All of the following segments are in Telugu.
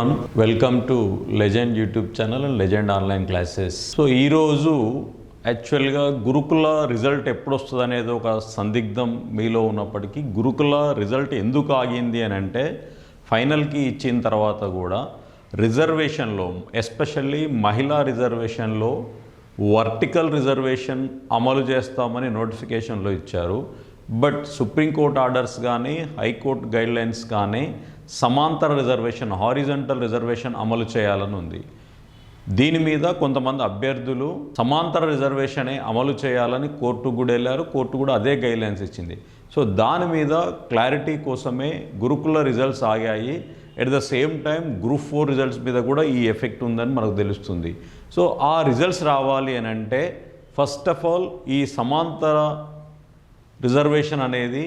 Everyone welcome to legend YouTube channel and legend online classes so ఈరోజు యాక్చువల్గా గురుకుల రిజల్ట్ ఎప్పుడు వస్తుంది అనేది ఒక సందిగ్ధం మీలో ఉన్నప్పటికీ గురుకుల రిజల్ట్ ఎందుకు ఆగింది అని అంటే ఫైనల్కి ఇచ్చిన తర్వాత కూడా రిజర్వేషన్లో ఎస్పెషల్లీ మహిళా రిజర్వేషన్లో వర్టికల్ రిజర్వేషన్ అమలు చేస్తామని నోటిఫికేషన్లో ఇచ్చారు. బట్ సుప్రీంకోర్టు ఆర్డర్స్ కానీ హైకోర్టు గైడ్లైన్స్ కానీ సమాంతర రిజర్వేషన్ హారిజంటల్ రిజర్వేషన్ అమలు చేయాలని ఉంది. దీని మీద కొంతమంది అభ్యర్థులు సమాంతర రిజర్వేషనే అమలు చేయాలని కోర్టు కూడా వెళ్ళారు కోర్టు కూడా అదే గైడ్లైన్స్ ఇచ్చింది. సో దాని మీద క్లారిటీ కోసమే Gurukula results ఆగాయి. At the same time group four results మీద కూడా ఈ ఎఫెక్ట్ ఉందని మనకు తెలుస్తుంది. సో ఆ రిజల్ట్స్ రావాలి అని అంటే ఫస్ట్ ఆఫ్ ఆల్ ఈ సమాంతర రిజర్వేషన్ అనేది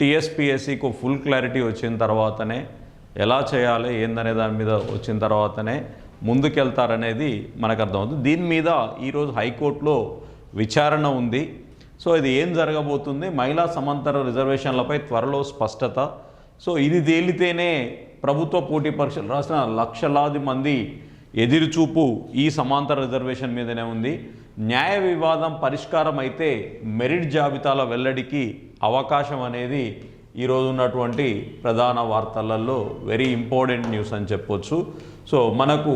టీఎస్పిఎస్సికి ఫుల్ క్లారిటీ వచ్చిన తర్వాతనే ఎలా చేయాలి ఏందనే దాని మీద వచ్చిన తర్వాతనే ముందుకెళ్తారనేది మనకు అర్థమవుతుంది. దీని మీద ఈరోజు హైకోర్టులో విచారణ ఉంది. సో ఇది ఏం జరగబోతుంది? మహిళా సమాంతర రిజర్వేషన్లపై త్వరలో స్పష్టత. సో ఇది తేలితేనే ప్రభుత్వ పోటీ పరీక్షలు రాసిన లక్షలాది మంది ఎదురుచూపు ఈ సమాంతర రిజర్వేషన్ మీదనే ఉంది. న్యాయ వివాదం పరిష్కారం అయితే మెరిట్ జాబితాల వెల్లడికి అవకాశం అనేది ఈరోజు ఉన్నటువంటి ప్రధాన వార్తలలో వెరీ ఇంపార్టెంట్ న్యూస్ అని చెప్పొచ్చు. సో మనకు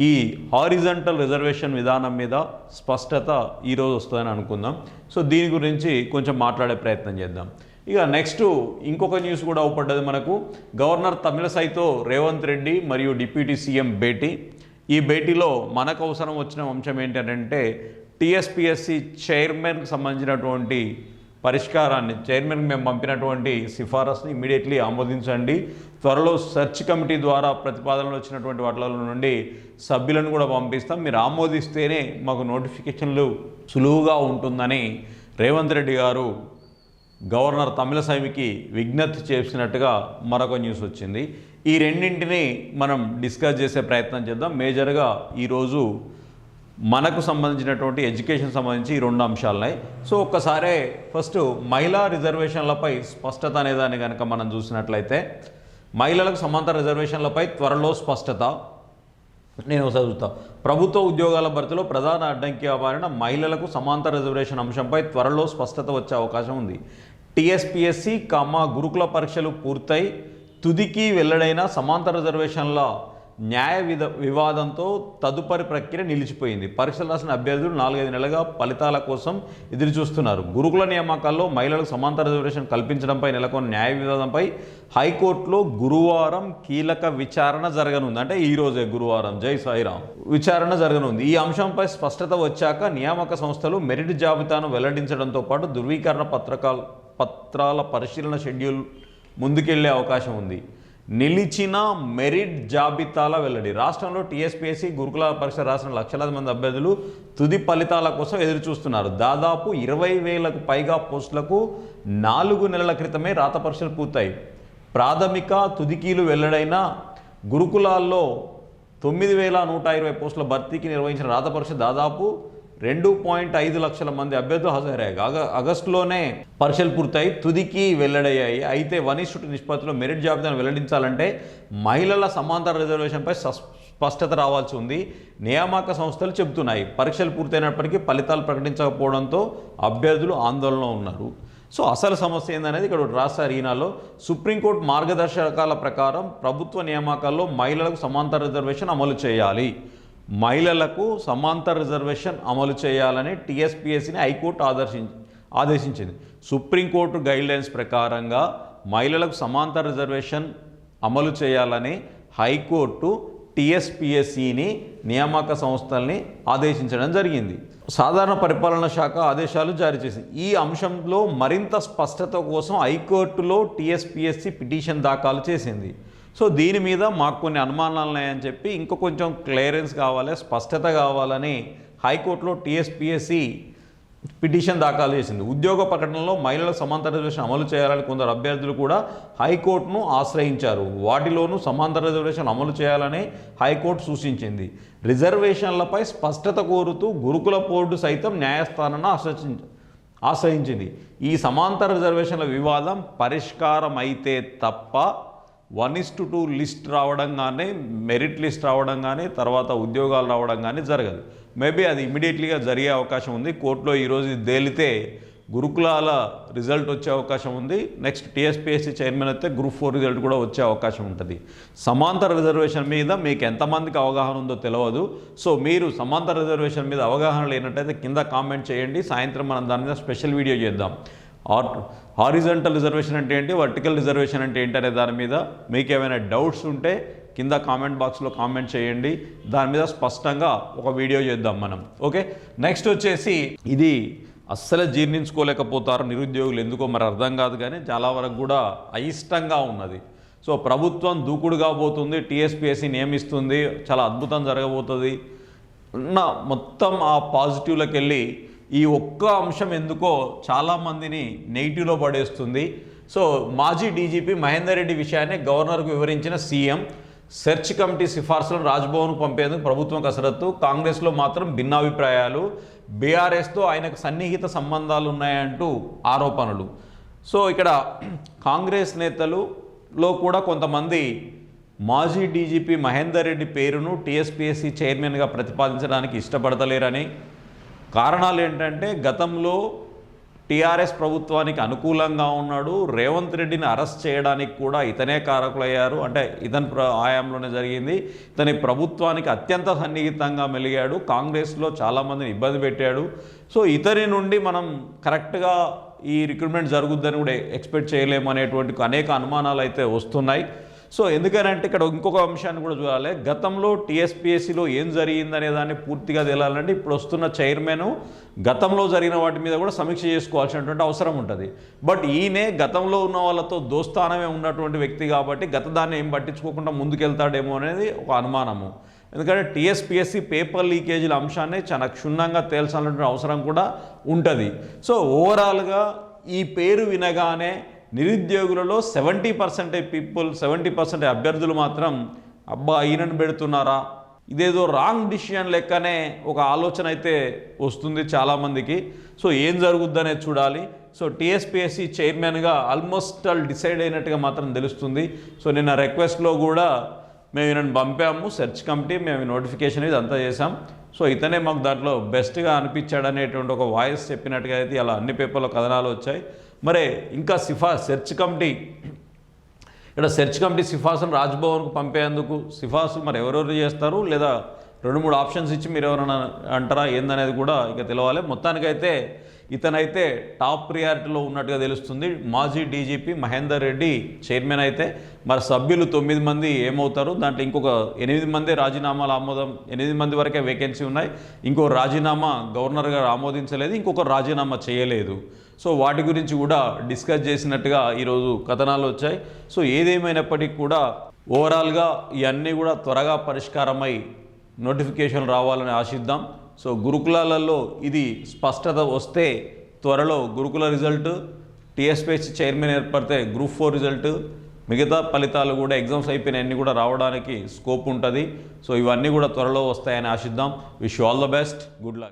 ఈ హారిజంటల్ రిజర్వేషన్ విధానం మీద స్పష్టత ఈరోజు వస్తుందని అనుకుందాం. సో దీని గురించి కొంచెం మాట్లాడే ప్రయత్నం చేద్దాం. ఇక నెక్స్ట్ ఇంకొక న్యూస్ కూడా అవుపడ్డది మనకు. గవర్నర్ తమిళసైతో రేవంత్ రెడ్డి మరియు డిప్యూటీ సీఎం భేటీ. ఈ భేటీలో మనకు అవసరం వచ్చిన అంశం ఏంటంటే టీఎస్పిఎస్సి చైర్మన్కి సంబంధించినటువంటి పరిష్కారాన్ని చైర్మన్కి మేము పంపినటువంటి సిఫారసుని ఇమీడియట్లీ ఆమోదించండి. త్వరలో సెర్చ్ కమిటీ ద్వారా ప్రతిపాదనలు వచ్చినటువంటి వాటిలో నుండి సభ్యులను కూడా పంపిస్తాం. మీరు ఆమోదిస్తేనే మాకు నోటిఫికేషన్లు సులువుగా ఉంటుందని రేవంత్ రెడ్డి గారు గవర్నర్ తమిళసైమికి విజ్ఞప్తి చేసినట్టుగా మరొక న్యూస్ వచ్చింది. ఈ రెండింటిని మనం డిస్కస్ చేసే ప్రయత్నం చేద్దాం. మేజర్గా ఈరోజు మనకు సంబంధించినటువంటి ఎడ్యుకేషన్ సంబంధించి ఈ రెండు అంశాలున్నాయి. సో ఒక్కసారే ఫస్ట్ మహిళా రిజర్వేషన్లపై స్పష్టత అనేదాన్ని కనుక మనం చూసినట్లయితే మహిళలకు సమాంతర రిజర్వేషన్లపై త్వరలో స్పష్టత. నేను చదువుతా ప్రభుత్వ ఉద్యోగాల భర్తీలో ప్రధాన అడ్డంకి అవ్వాలన్న మహిళలకు సమాంతర రిజర్వేషన్ అంశంపై త్వరలో స్పష్టత వచ్చే అవకాశం ఉంది. టీఎస్పిఎస్సి కామా గురుకుల పరీక్షలు పూర్తయి తుదికి వెల్లడైన సమాంతర రిజర్వేషన్ల న్యాయ విధ వివాదంతో తదుపరి ప్రక్రియ నిలిచిపోయింది. పరీక్షలు రాసిన అభ్యర్థులు నాలుగైదు నెలలుగా ఫలితాల కోసం ఎదురుచూస్తున్నారు. గురుకుల నియామకాల్లో మహిళలకు సమాంతర రిజర్వేషన్ కల్పించడంపై నెలకొన్న న్యాయ వివాదంపై హైకోర్టులో గురువారం కీలక విచారణ జరగనుంది. అంటే ఈ రోజే గురువారం. జై సాయిరామ్ విచారణ జరగనుంది. ఈ అంశంపై స్పష్టత వచ్చాక నియామక సంస్థలు మెరిట్ జాబితాను వెల్లడించడంతో పాటు ధృవీకరణ పత్రకాల పత్రాల పరిశీలన షెడ్యూల్ ముందుకెళ్ళే అవకాశం ఉంది. నిలిచిన మెరిట్ జాబితాల వెల్లడి రాష్ట్రంలో టీఎస్పీఎస్సీ గురుకుల పరీక్ష రాసిన లక్షలాది మంది అభ్యర్థులు తుది ఫలితాల కోసం ఎదురు చూస్తున్నారు. దాదాపు ఇరవై వేలకు పైగా పోస్టులకు నాలుగు నెలల క్రితమే రాత పరీక్షలు పూర్తయి. ప్రాథమిక తుదికీలు వెల్లడైన గురుకులాల్లో తొమ్మిది వేల నూట ఇరవై పోస్టుల భర్తీకి నిర్వహించిన రాత పరీక్ష దాదాపు రెండు పాయింట్ ఐదు లక్షల మంది అభ్యర్థులు హాజరయ్యాయి. ఆగ ఆగస్టులోనే పరీక్షలు పూర్తయి తుదికి వెల్లడయ్యాయి. అయితే వన్ నిష్పత్తిలో మెరిట్ జాబితాను వెల్లడించాలంటే మహిళల సమాంతర రిజర్వేషన్పై స్పష్టత రావాల్సి ఉంది. నియామక సంస్థలు చెబుతున్నాయి. పరీక్షలు పూర్తయినప్పటికీ ఫలితాలు ప్రకటించకపోవడంతో అభ్యర్థులు ఆందోళనలో ఉన్నారు. సో అసలు సమస్య ఏందనేది ఇక్కడ ఒకటి రాస్తారు ఈనాలో. సుప్రీంకోర్టు మార్గదర్శకాల ప్రకారం ప్రభుత్వ నియామకాల్లో మహిళలకు సమాంతర రిజర్వేషన్ అమలు చేయాలి. మహిళలకు సమాంతర రిజర్వేషన్ అమలు చేయాలని టీఎస్పీఎస్సీని హైకోర్టు ఆదర్శించి ఆదేశించింది. సుప్రీంకోర్టు గైడ్లైన్స్ ప్రకారంగా మహిళలకు సమాంతర రిజర్వేషన్ అమలు చేయాలని హైకోర్టు టీఎస్పిఎస్సిని నియామక సంస్థల్ని ఆదేశించడం జరిగింది. సాధారణ పరిపాలన శాఖ ఆదేశాలు జారీ చేసింది. ఈ అంశంలో మరింత స్పష్టత కోసం హైకోర్టులో టీఎస్పిఎస్సి పిటిషన్ దాఖలు చేసింది. సో దీని మీద మాకు కొన్ని అనుమానాలు ఉన్నాయని చెప్పి ఇంకా కొంచెం క్లియరెన్స్ కావాలి స్పష్టత కావాలని హైకోర్టులో టీఎస్పిఎస్సి పిటిషన్ దాఖలు చేసింది. ఉద్యోగ ప్రకటనలో మహిళల సమాంతర రిజర్వేషన్ అమలు చేయాలని కొందరు అభ్యర్థులు కూడా హైకోర్టును ఆశ్రయించారు. వాటిలోనూ సమాంతర రిజర్వేషన్ అమలు చేయాలని హైకోర్టు సూచించింది. రిజర్వేషన్లపై స్పష్టత కోరుతూ గురుకుల బోర్డు సైతం న్యాయస్థానాన్ని ఆశ్రయించింది ఆశ్రయించింది. ఈ సమాంతర రిజర్వేషన్ల వివాదం పరిష్కారం అయితే తప్ప one is to two list రావడం కానీ మెరిట్ లిస్ట్ రావడం కానీ తర్వాత ఉద్యోగాలు రావడం కానీ జరగదు. మేబీ అది ఇమీడియట్లీగా జరిగే అవకాశం ఉంది. కోర్టులో ఈరోజు ఇది తేలితే గురుకులాల రిజల్ట్ వచ్చే అవకాశం ఉంది. నెక్స్ట్ టీఎస్పీఎస్సీ చైర్మన్ అయితే గ్రూప్ ఫోర్ రిజల్ట్ కూడా వచ్చే అవకాశం ఉంటుంది. సమాంతర రిజర్వేషన్ మీద మీకు ఎంతమందికి అవగాహన ఉందో తెలియదు సో మీరు సమాంతర రిజర్వేషన్ మీద అవగాహన లేనట్టయితే కింద కామెంట్ చేయండి. సాయంత్రం మనం దాని మీద స్పెషల్ వీడియో చేద్దాం. ఆర్ హారిజంటల్ రిజర్వేషన్ అంటే ఏంటి? వర్టికల్ రిజర్వేషన్ అంటే ఏంటి అనే దాని మీద మీకు ఏమైనా డౌట్స్ ఉంటే కింద కామెంట్ బాక్స్లో కామెంట్ చేయండి. దాని మీద స్పష్టంగా ఒక వీడియో చేద్దాం మనం. ఓకే? నెక్స్ట్ వచ్చేసి ఇది అస్సలు జీర్ణించుకోలేకపోతారు నిరుద్యోగులు. ఎందుకో మరి అర్థం కాదు కానీ చాలా వరకు కూడా అయిష్టంగా ఉన్నది. సో ప్రభుత్వం దూకుడుగా పోతుంది టీఎస్పీఎస్సీ నియమిస్తుంది చాలా అద్భుతం జరగబోతుంది. ఉన్న మొత్తం ఆ పాజిటివ్లోకి వెళ్ళి ఈ ఒక్క అంశం ఎందుకో చాలామందిని నెగిటివ్లో పడేస్తుంది. సో మాజీ డీజీపీ మహేందర్ రెడ్డి విషయాన్ని గవర్నర్కు వివరించిన సీఎం సెర్చ్ కమిటీ సిఫార్సులను రాజ్భవన్కు పంపేందుకు ప్రభుత్వం కసరత్తు కాంగ్రెస్లో మాత్రం భిన్నాభిప్రాయాలు బీఆర్ఎస్తో ఆయనకు సన్నిహిత సంబంధాలు ఉన్నాయంటూ ఆరోపణలు. సో ఇక్కడ కాంగ్రెస్ నేతలులో కూడా కొంతమంది మాజీ డీజీపీ మహేందర్ రెడ్డి పేరును టీఎస్పీఎస్సీ చైర్మన్గా ప్రతిపాదించడానికి ఇష్టపడతలేరని కారణాలు ఏంటంటే గతంలో టీఆర్ఎస్ ప్రభుత్వానికి అనుకూలంగా ఉన్నాడు. రేవంత్ రెడ్డిని అరెస్ట్ చేయడానికి కూడా ఇతనే కారకులయ్యారు. అంటే ఇతని ప్ర ఆయాంలోనే జరిగింది. ఇతని ప్రభుత్వానికి అత్యంత సన్నిహితంగా మెలిగాడు. కాంగ్రెస్లో చాలామందిని ఇబ్బంది పెట్టాడు. సో ఇతని నుండి మనం కరెక్ట్గా ఈ రిక్రూట్మెంట్ జరుగుద్దని కూడా ఎక్స్పెక్ట్ చేయలేము అనేటువంటి అనేక అనుమానాలు అయితే వస్తున్నాయి. సో ఎందుకనంటే ఇక్కడ ఇంకొక అంశాన్ని కూడా చూడాలి. గతంలో టీఎస్పీఎస్సీలో ఏం జరిగిందనే దాన్ని పూర్తిగా తెలాలంటే ఇప్పుడు వస్తున్న చైర్మన్ గతంలో జరిగిన వాటి మీద కూడా సమీక్ష చేసుకోవాల్సినటువంటి అవసరం ఉంటుంది. బట్ ఈయనే గతంలో ఉన్న వాళ్ళతో దోస్తానమే ఉన్నటువంటి వ్యక్తి కాబట్టి గత దాన్ని ఏం పట్టించుకోకుండా ముందుకెళ్తాడేమో అనేది ఒక అనుమానము. ఎందుకంటే టీఎస్పీఎస్సీ పేపర్ లీకేజీల అంశాన్ని చాలా క్షుణ్ణంగా తేల్చాలన్నటువంటి అవసరం కూడా ఉంటుంది. సో ఓవరాల్గా ఈ పేరు వినగానే నిరుద్యోగులలో సెవెంటీ పర్సెంటేజ్ పీపుల్ సెవెంటీ పర్సెంటే అభ్యర్థులు మాత్రం అబ్బా ఈయనను పెడుతున్నారా? ఇదేదో రాంగ్ డిసిషన్ లెక్కనే ఒక ఆలోచన అయితే వస్తుంది చాలామందికి. సో ఏం జరుగుద్దనే చూడాలి. సో టీఎస్పీఎస్సీ చైర్మన్గా ఆల్మోస్ట్ ఆల్ డిసైడ్ అయినట్టుగా మాత్రం తెలుస్తుంది. సో నిన్న రిక్వెస్ట్లో కూడా మేము ఈయనను పంపాము సెర్చ్ కమిటీ మేము నోటిఫికేషన్ ఇది అంతా చేసాం సో ఇతనే మాకు దాంట్లో బెస్ట్గా అనిపించాడు అనేటువంటి ఒక వాయిస్ చెప్పినట్టుగా అయితే అలా అన్ని పేపర్లో కథనాలు వచ్చాయి. మరి ఇంకా సిఫా సెర్చ్ కమిటీ. ఇక్కడ సెర్చ్ కమిటీ సిఫార్సును రాజ్భవన్కు పంపేందుకు సిఫార్సు మరి ఎవరెవరు చేస్తారు? లేదా రెండు మూడు ఆప్షన్స్ ఇచ్చి మీరు ఎవరైనా అంటారా? ఏందనేది కూడా ఇక తెలవాలి. మొత్తానికైతే ఇతనైతే టాప్ ప్రియారిటీలో ఉన్నట్టుగా తెలుస్తుంది. మాజీ డీజీపీ మహేందర్ రెడ్డి చైర్మన్ అయితే. మరి సభ్యులు తొమ్మిది మంది ఏమవుతారు? దాంట్లో ఇంకొక ఎనిమిది మంది రాజీనామాలు ఆమోదం ఎనిమిది మంది వరకే వేకెన్సీ ఉన్నాయి. ఇంకో రాజీనామా గవర్నర్ గారు ఆమోదించలేదు. ఇంకొక రాజీనామా చేయలేదు. సో వాటి గురించి కూడా డిస్కస్ చేసినట్టుగా ఈరోజు కథనాలు వచ్చాయి. సో ఏదేమైనప్పటికీ కూడా ఓవరాల్గా ఇవన్నీ కూడా త్వరగా పరిష్కారమై నోటిఫికేషన్ రావాలని ఆశిద్దాం. సో గురుకులాలలో ఇది స్పష్టత వస్తే త్వరలో గురుకుల రిజల్ట్ టీఎస్పీఎస్ చైర్మన్ ఏర్పడితే గ్రూప్ ఫోర్ రిజల్ట్ మిగతా ఫలితాలు కూడా ఎగ్జామ్స్ అయిపోయినవన్నీ కూడా రావడానికి స్కోప్ ఉంటుంది. సో ఇవన్నీ కూడా త్వరలో వస్తాయని ఆశిద్దాం. Wish all the best. Good luck.